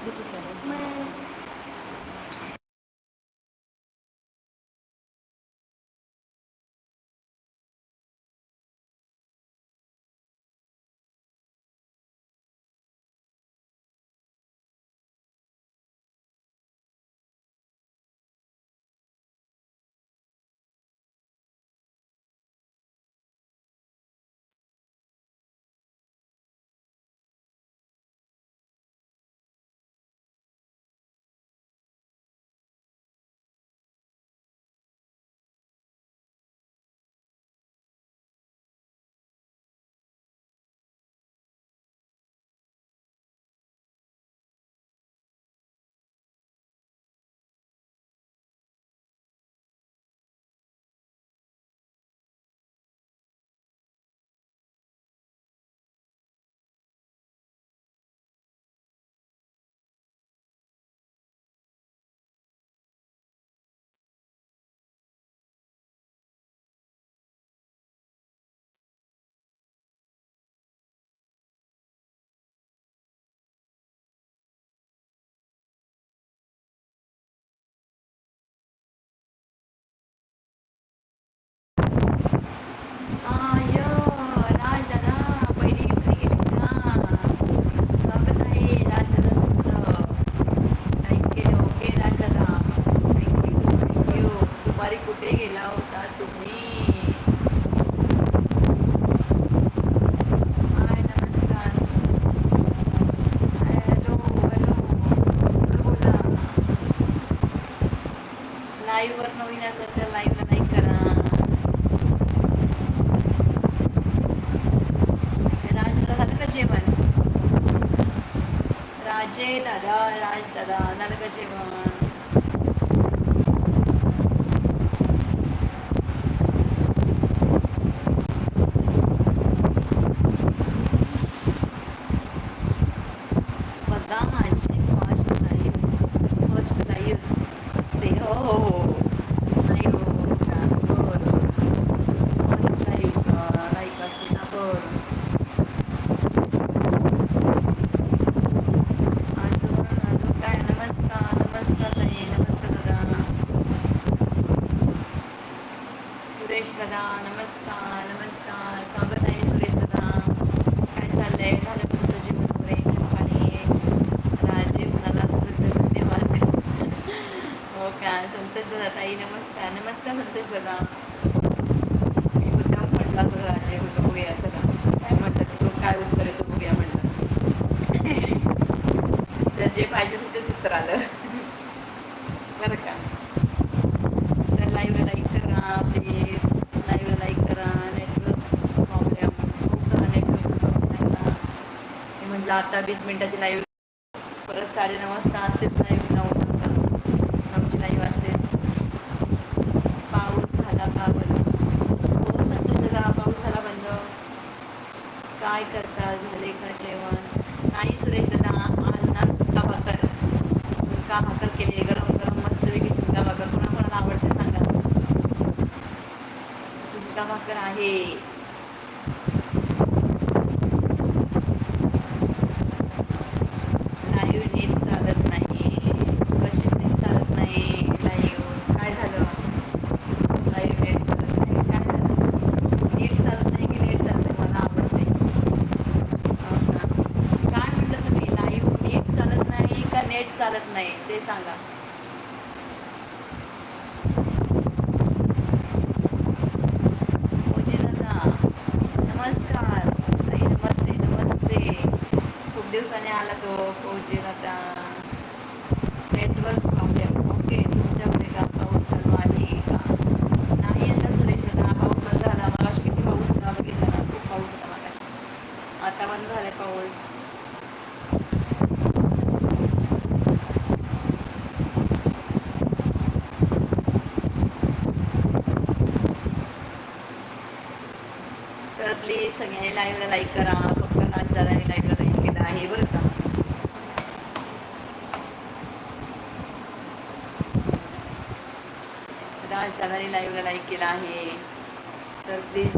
Mabuti ka. Ma लाईव्हवर नवीन असेल तर लाईव्हला लाईक करा. राजला झालं का जेवण? राजे दादा राज दादा झालं का जेवण? म्हणते सदा मी मुद्दाम म्हटला तो अजय म्हणतो बघूया सदा काय म्हणतात तो? काय उत्तर येतो बघूया म्हणतात तर जे पाहिजे तेच उत्तर आलं. बरं का? तर लाईव्ह लाईक करा प्लीज लाईव्ह लाईक करा. नेटवर्क प्रॉब्लेम खूप नेटवर्क म्हणलं आता वीस मिनिटाची लाईव्ह भाकर केली आहे गरम गरम मस्तपैकी झुणका भाकर कोणाकोणाला आवडते सांगा. झुणका भाकर आहे. वातावरण झालं पाऊस. तर प्लीज सगळ्यांनी लाईव्हला लाईक करा. फक्त नाचदाराने लाईव्हला लाईक केला आहे बरं का. राजदाराने लाईव्हला लाईक केला आहे. तर प्लीज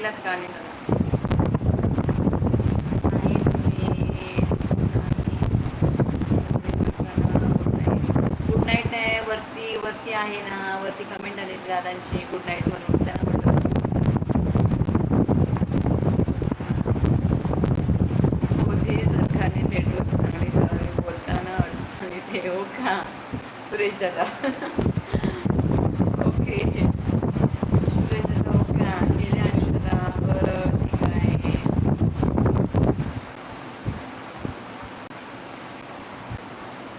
दिलात का नाही गुड नाईट वरती वरती आहे ना वरती कमेंट आले दादांची गुड नाईट म्हणून. त्यांना नेटवर्क चांगले बोलताना अडचणीत येते हो का? सुरेश दादा ओके सुरेश दादा हो का गेले आणि दादा बरं ठीक आहे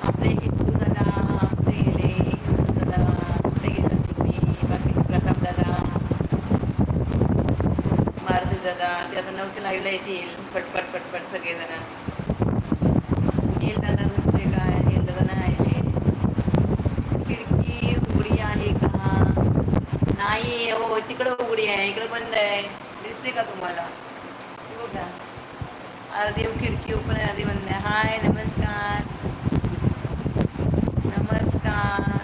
आपले हिंदू दादा आपले गेले हिंदू दादा कुठे गेला तुम्ही बाकीचे प्रताप दादा मारुती दादा ते आता नऊच्या लाईव्हला येतील. पटपट पटपट सगळेजण. नील दादा नुसते काय? दादा नाही. आले खिडकी उघडी आहे का? नाही हो तिकडं उघडी आहे. इकडं बंद आहे. दिसते का तुम्हाला? बघा. अर्धी खिडकी ओपन आहे अर्धी बंद आहे. हाय नमस्कार. नमस्कार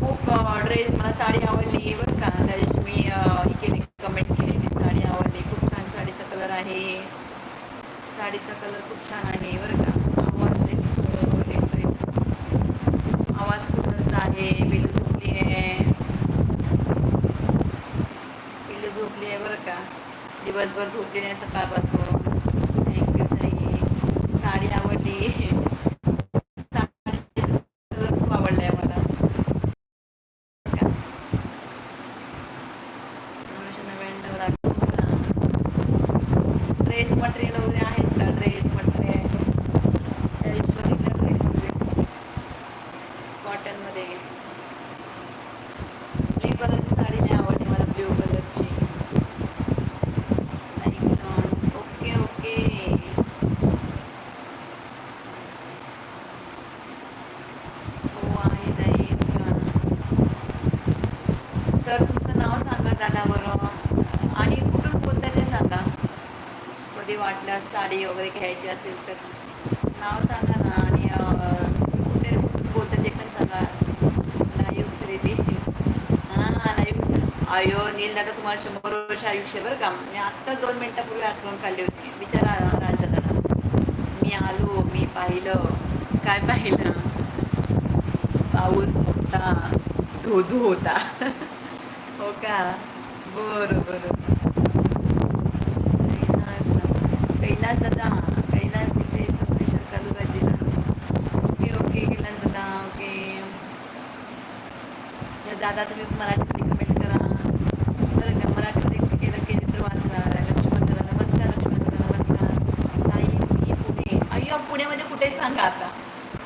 खूप ड्रेस मला साडी आवडली बरं का त्या दिवशी मी अं, हे केली कमेंट केली ती साडी आवडली खूप छान साडीचा कलर आहे साडीचा कलर खूप छान आहे बरं का आवाज येतो- येतोय आवाज कुठलचा आहे बिल्लू झोपली आहे पिल्लू झोपली आहे बरं का दिवसभर झोपली नाही सकाळपासून. साडी वगैरे घ्यायची असेल तर नाव सांगा ना आणि कुठे बोलतं ते पण सांगा. लाईव्ह खरेदी. हां लाईव्ह. अयो नील दादा तुम्हाला शंभर वर्ष आयुष्य बरं का. मी आत्ता दोन मिनटापूर्वी आठवण काढली होती. विचारा राजदादा मी आलो मी पाहिलं. काय पाहिलं? पाऊस होता. धोधू होता. हो का? बरं बरं. कैलास दादा कैलास तिथे सबमिशन चालू ओके ओके कैलास दादा ओके दादा तुम्ही मराठीमध्ये कमेंट करा. बरं मराठीमध्ये केलं केलं तर वाचणार लक्ष्मण दादा नमस्कार लक्ष्मण दादा नमस्कार. ताई मी पुणे. पुण्यामध्ये कुठे सांगा आता?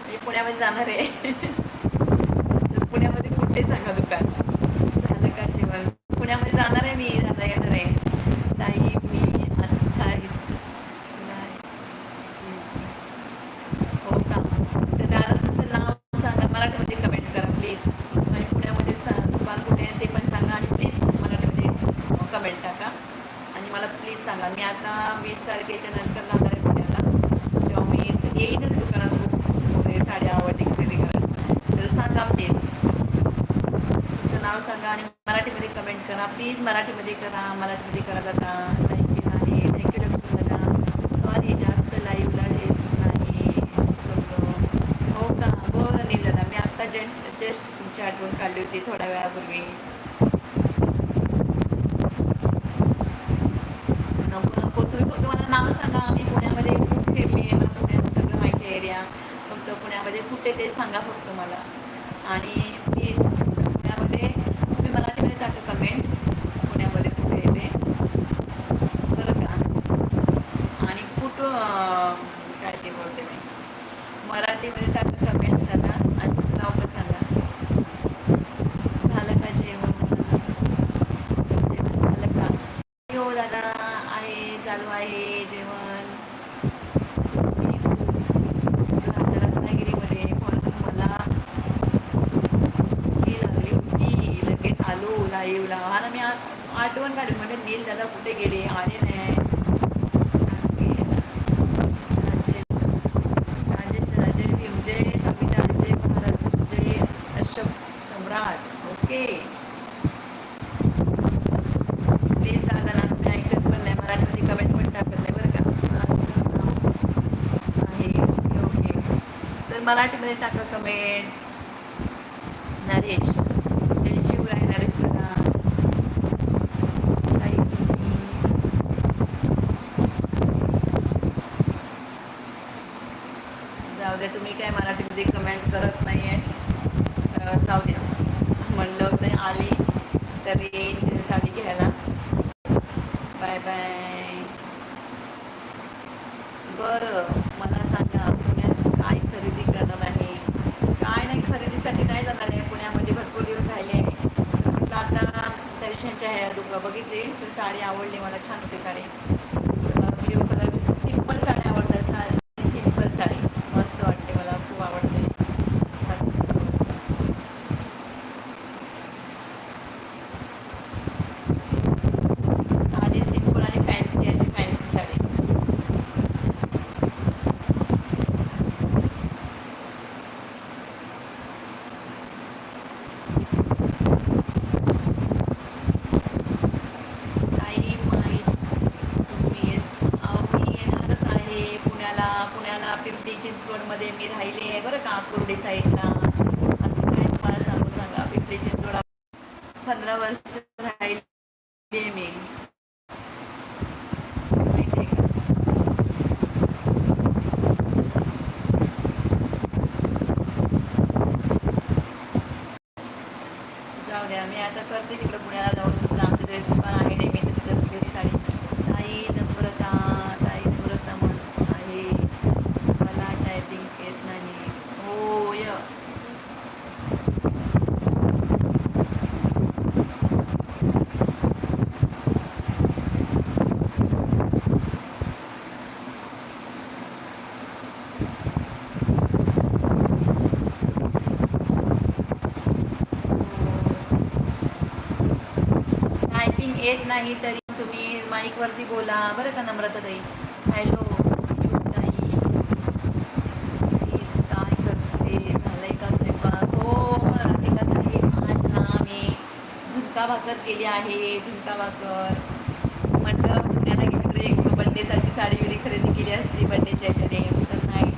मी पुण्यामध्ये जाणार आहे. तर पुण्यामध्ये कुठे सांगा दुकान? एरिया फक्त पुण्यामध्ये कुठे ते सांगा फक्त मला. आणि प्लीज पुण्यामध्ये तुम्ही मला तिकडे टाका कमेंट पुण्यामध्ये कुठे ते? बरं का. आणि कुठं कुठे गेली? आले नाही म्हणजे म्हणजे म्हणजे ओके. प्लीज दादा ना पण नाही. मराठीमध्ये कमेंट टाकत नाही बरं का. Okay okay. तर मराठीमध्ये टाका कमेंट नरेश. येत नाही तरी तुम्ही माईकवरती बोला. बरं का नम्रता ताई हॅलो ताई प्लीज काय करते? झालंय का स्वयंपाक? हो राधिका ताई ना मी झुणका भाकर केली आहे झुणका भाकर. म्हटलं पुण्याला गेली बड्डेसाठी साडी बिडी खरेदी केली असती बड्डेच्या याच्याने. तर नाही.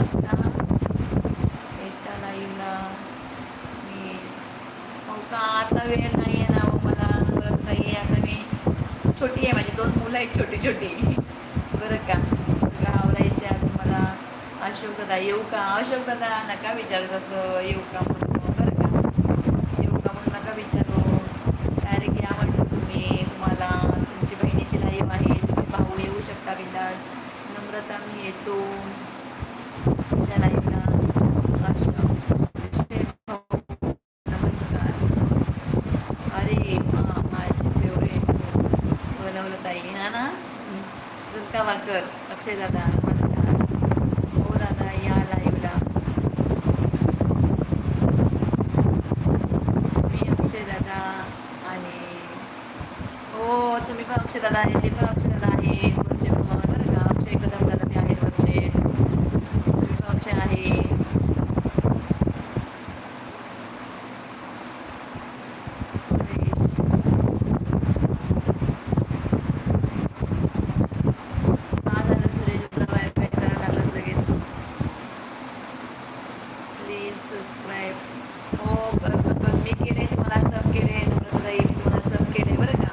आता येता नाही ना मी हो का? आता वेळ छोटी आहे माझी दोन मुलं आहेत छोटी छोटी. बरं का? सगळं आवरायचं आहे मला अशोक दादा येऊ का? अशोक दादा नका विचारू तसं येऊ का म्हणून? बरं का? येऊ का म्हणून नका विचारू. डायरेक्ट या म्हटलं तुम्ही तुम्हाला तुमची बहिणीची लाईव आहे तुम्ही भाऊ येऊ शकता बिंदास. नम्रता मी येतो तुमच्या लाईव्हला अशोक भाऊ नमस्कार अरे मा माझी फेवरेट बनवलं ताई हा ना झुणका भाकर अक्षय दादा नमस्कार हो दादा या लाईव्हला मी अक्षय दादा आणि हो तुम्ही पण अक्षय दादा आहे ते पण अक्षय दादा आहेत वरचे पण बरं का अक्षय कदम दादा ते आहेत वरचे तुम्ही पण अक्षय आहे सुरेश हा झालं सुरेश तुला वायफाय करायला लागलं लगेच प्लीज सबस्क्राईब हो ब- ब- ब- मी केले तुम्हाला सब केले नम्रताई मी तुम्हाला सब केले बरं का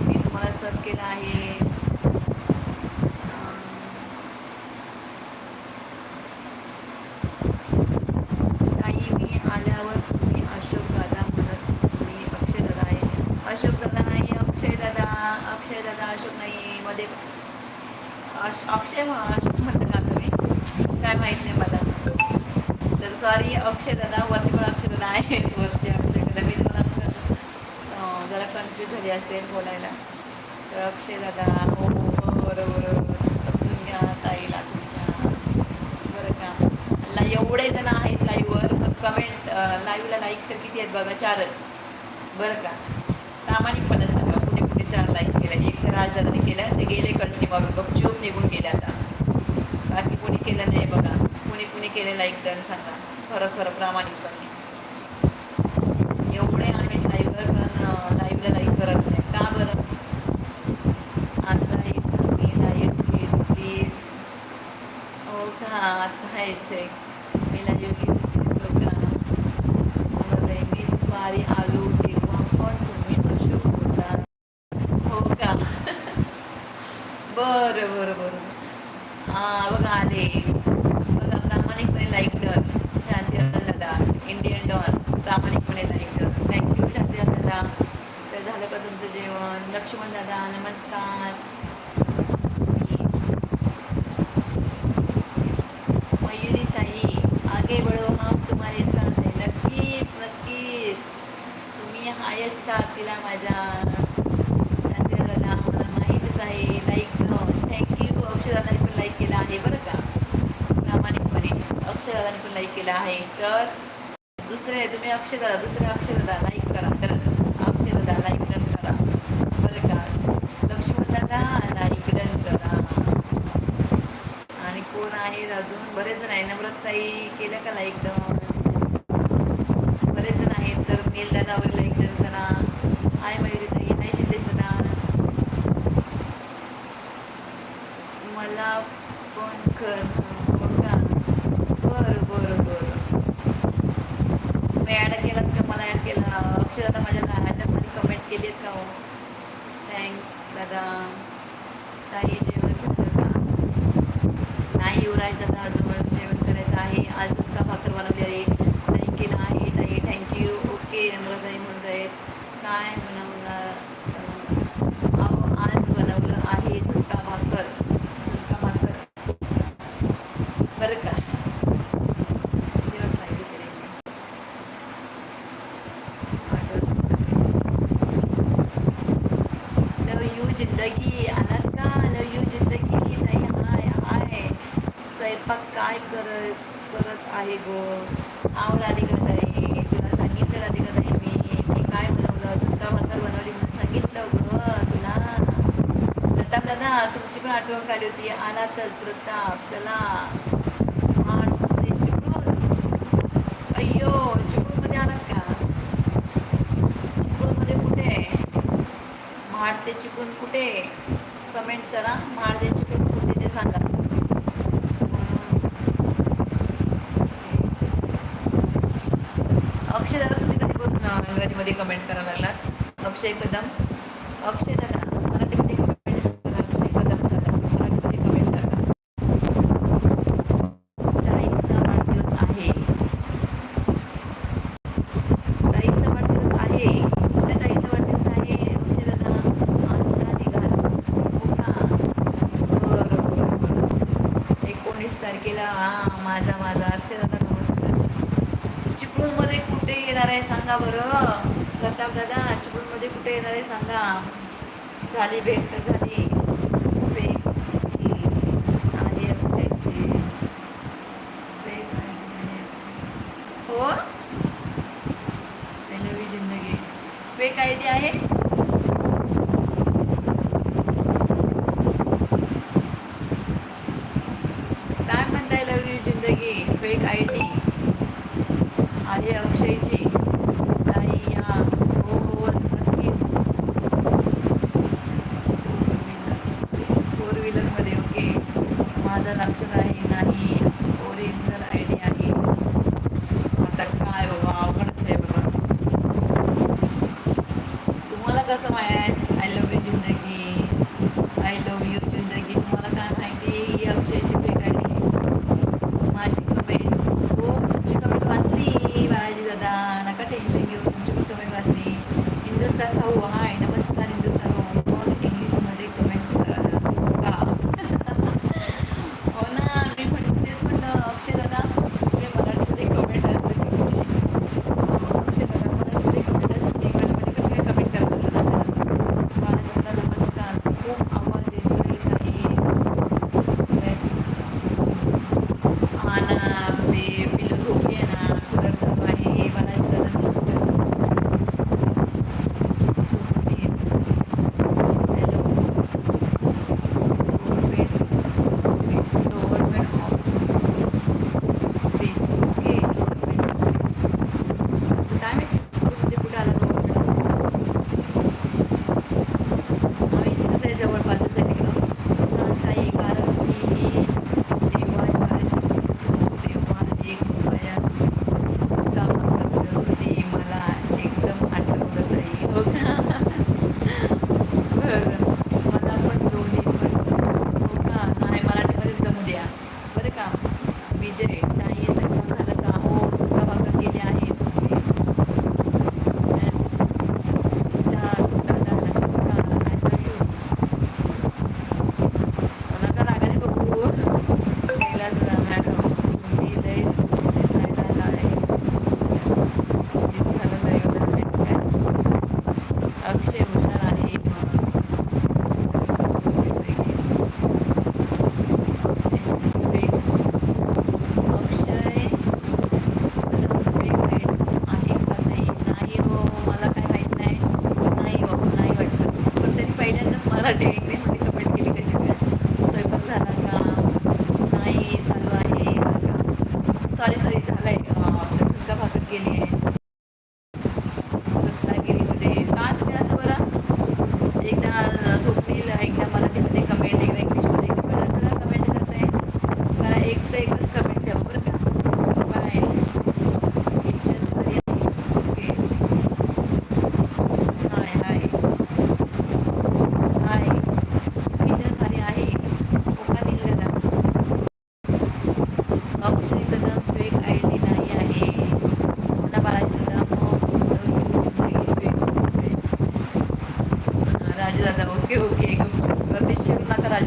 मी तुम्हाला सब केलं आहे अं, ताई मी आल्यावर तुम्ही अशोक दादा म्हणत मी अक्षय दादा आहे अशोक दादा नाही अक्षय दादा अक्षय दादा अशोक नाही मध्ये अश अक्षय म्ह- अशोक म्हणतं का तुम्ही काय माहीत नाही मला तर सॉरी मला वरती पण अक्षर नाही वरती अक्षय दादा मी पण अक्षर जरा कन्फ्यूज झाली असेल बोलायला तर अक्षय दादा हो बरोबर समजून घ्या ताईला तुमच्या बरं का ला एवढे जण आहेत लाईव्हवर पण कमेंट लाईव्हला लाईक तर किती आहेत बघा चारच बरं का प्रामाणिकपणे सांगा कुठे कुठे चार लाईक केलं एक तर राजदादाने केलं ते गेले कंटिन्यू मारून गपचूप निघून गेले आता बाकी कोणी केलं नाही बघा कुणी कुणी केलं लाईक तर सांगा खरं खरं प्रामाणिकपणे एवढे आहेत लाईव्हवर पण लाईव्हला लाईव्ह करत नाही का बरं? आता इथं मी लाईव्ह घेत प्लीज हो का? आता येते मी लाईव्ह घेत प्लीज का? मी दुपारी आलो तेव्हा पण तुम्ही अशोक बोलला हो का? बरं बरं बरं. हां बघा आले. बघा प्रामाणिकपणे लाईक कर. शांती इंडियन डॉन प्रामाणिकपणे लाईक थँक्यू शांती दादा. तर झालं का तुमचं जेवण? लक्ष्मण दादा नमस्कार. मयुरी ताई आगे बढ़ो हम तुम्हारे साथ है नक्कीच नक्कीच. तुम्ही हायच साथ दिला माझ्या. शांती दादा मला माहीतच आहे. लाईक थँक्यू अक्षरदादाने पण लाईक केला आहे बरं का? प्रामाणिकपणे. अक्षरदादाने पण लाईक केला आहे. तर दुसरे तुम्ही अक्षरदादा दुसरे अक्षरदादा लाईक करा. तर अक्षरदादा लाईक डन करा. बरं का? लक्ष्मण दादा लाईक डन करा. आणि कोण आहेत अजून? बरेच जण आहे. नम्रताई केलं का लाईक डन बरेच जण आहेत तर नील दादावर लाईक डन करा हाय मयुरी ताई हाय सिद्धेश दादा मला पण कर हो का बरं बरं बरं तुम्ही ॲड केलात का मला ॲड केला अक्षय दादा माझ्या ना- ह्याच्यामध्ये कमेंट केली आहेत का हो थँक्स दादा ताई जेवण झालं का नाही युवराज दादा अजून जेवण करायचं आहे आज झुणका भाकर बनवली आहे ताई केलं आहे ताई थँक्यू ओके नम्रताई म्हणत आहेत काय बनवणार अं, अहो आज बनवलं आहे झुणका भाकर झुणका भाकर बरं का दिवस नाही केले मी. आठ वाजता. लव यू जिंदगी आलात का लव यू जिंदगी ताई हाय हाय स्वयंपाक काय करत करत आहे गो? आव निघत आहे. तुला सांगितलं निघत आहे मी. मी काय बनवलं? झुणका भाकर बनवली म्हणून सांगितलं ग तुला. प्रताप दादा तुमची पण आठवण काढली होती. आलातच प्रताप चला. हा अय्यो चिपळूणमध्ये आलात का? चिपळूणमध्ये कुठे? महाड ते चिपळूण कुठे? कमेंट करा. महाड ते मराठीमध्ये कमेंट करा लागला. अक्षय कदम. अक्षय दादा मराठीमध्ये कमेंट करा अक्षय कदम दादा मराठीमध्ये कमेंट करा ताईचा वाढदिवस आहे. आहे. आहे. एकोणीस तारखेला माझा माझा. अक्षरदा चिपळूणमध्ये कुठे येणार आहे सांगा बरं. प्रताप दादा चिपळूणमध्ये कुठे येणार आहे सांगा. झाली भेट. माझं अक्षर आहे नाही. ओरिजिनल आय डी आहे. आता काय बाबा अवघडच आहे बाबा. तुम्हाला कसं माहिती आहे?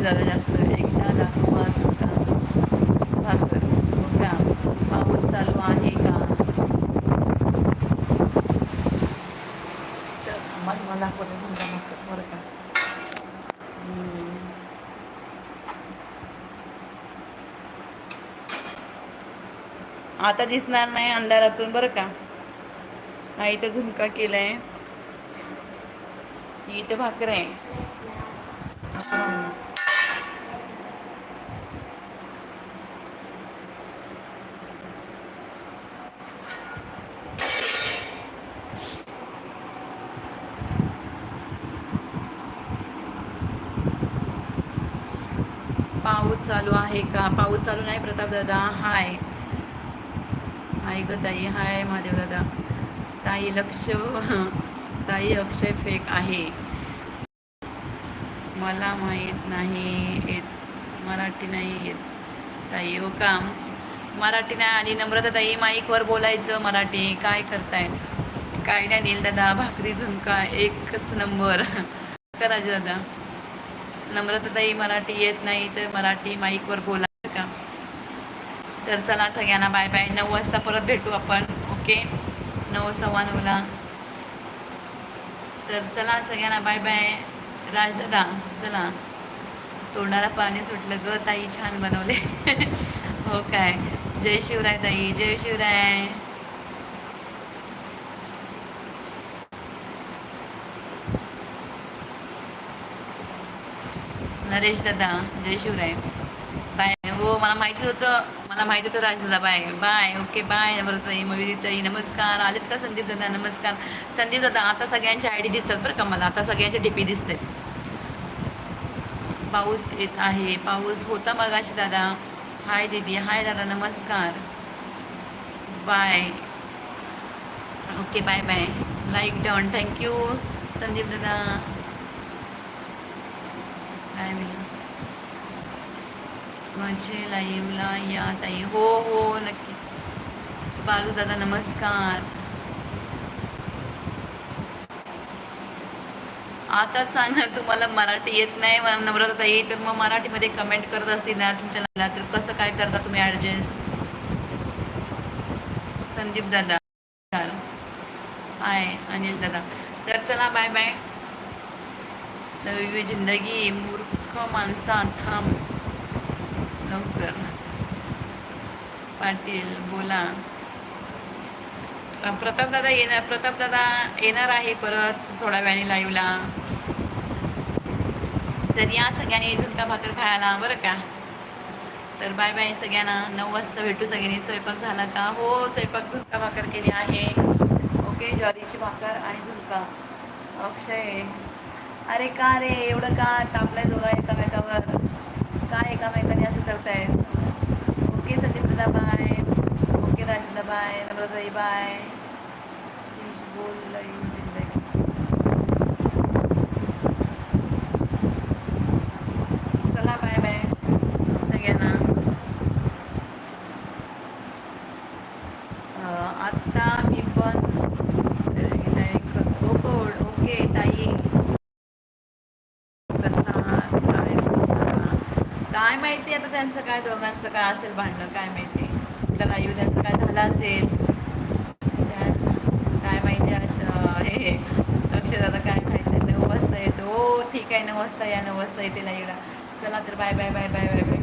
झालं जास्त. एकदा भाकर बघा पाऊस चालू आहे का? तर मला दाखवलं समजा मग बरं का. आता दिसणार नाही अंधारातून बरं का? हा इथं झुणका केलाय. इथं भाकर आहे. पाऊस चालू आहे का? पाऊस चालू नाही प्रताप दादा हाय. हाय ग ताई. हाय महादेव दादा ताई लक्ष. ताई अक्षय फेक आहे. मला माहीत नाही येत. मराठी नाही येत. ताई हो काम मराठी नाही आणि नम्रता ताई माईकवर बोलायचं मराठी. काय करताय? काय नाही नील दादा भाकरी झुणका. एकच नंबर. करायचे दादा नम्रताताई मराठी येत नाही तर मराठी माईकवर बोला का? तर चला सगळ्यांना बाय बाय नऊ वाजता परत भेटू आपण ओके नऊ सव्वा नऊला. तर चला सगळ्यांना बाय बाय राजदादा चला. तोंडाला पाणी सुटलं ग ताई छान बनवले. हो काय? जय शिवराय ताई जय शिवराय. नरेश दादा जय शिवराय. बाय. हो मला माहिती होतं मला माहिती होतं राजदादा बाय. बाय. Okay bye. बरं ताई नमस्कार. आलेत का संदीप दादा? नमस्कार. संदीप दादा आता सगळ्यांच्या आय डी दिसतात बरं का मला. आता सगळ्यांचे डीपी दिसते पाऊस येत आहे. पाऊस होता मगाशी दादा. हाय दीदी. हाय दादा. नमस्कार. Bye. Okay bye bye. Like done. Thank you Sandeep दादा. काय मिळालं माझे लाईव्हला या ताई हो हो नक्की. बालू दादा नमस्कार. आता सांगा तुम्हाला मराठी येत नाही नम्रता ताई तर मग मराठीमध्ये कमेंट करत असतील ना तुमच्या नाला तर कसं काय करता तुम्ही ॲडजस्ट संदीप दादा. हाय अनिल दादा. तर चला बाय बाय नवी जिंदगी मूर्ख माणसा थांब लवकर. पाटील बोला. प्रताप दादा येणार प्रताप दादा येणार आहे परत थोड्या वेळाने लाईव्हला तर या सगळ्यांनी झुणका भाकर खायला बरं का? तर बाय बाय सगळ्यांना. नऊ वाजता भेटू सगळ्यांनी. स्वयंपाक झाला का? हो स्वयंपाक झुणका भाकर केली आहे. ओके ज्वारीची भाकर आणि झुणका. अक्षय. अरे का रे? एवढं का तापलाय दोघा एकामेकावर? काय एकामेकाने असं करतायस? Okay Sandeep bye okay Rajda bye नम्रताई bye please बोल लई जिंदगी चला बाय बाय सगळ्यांना अं, आत्ता मी पण like ओके ओके ताई कसा काय काय त्यांचं काय दोघांचं काय असेल भांडणं काय माहिती? त्याला येऊ त्यांचं काय झालं असेल? काय माहिती हे अक्षराला काय माहिती नऊ वाजता येतो. हो ठीक आहे नऊ वाजता या नऊ वाजता येते लाईव्हला चला तर bye bye bye bye bye bye.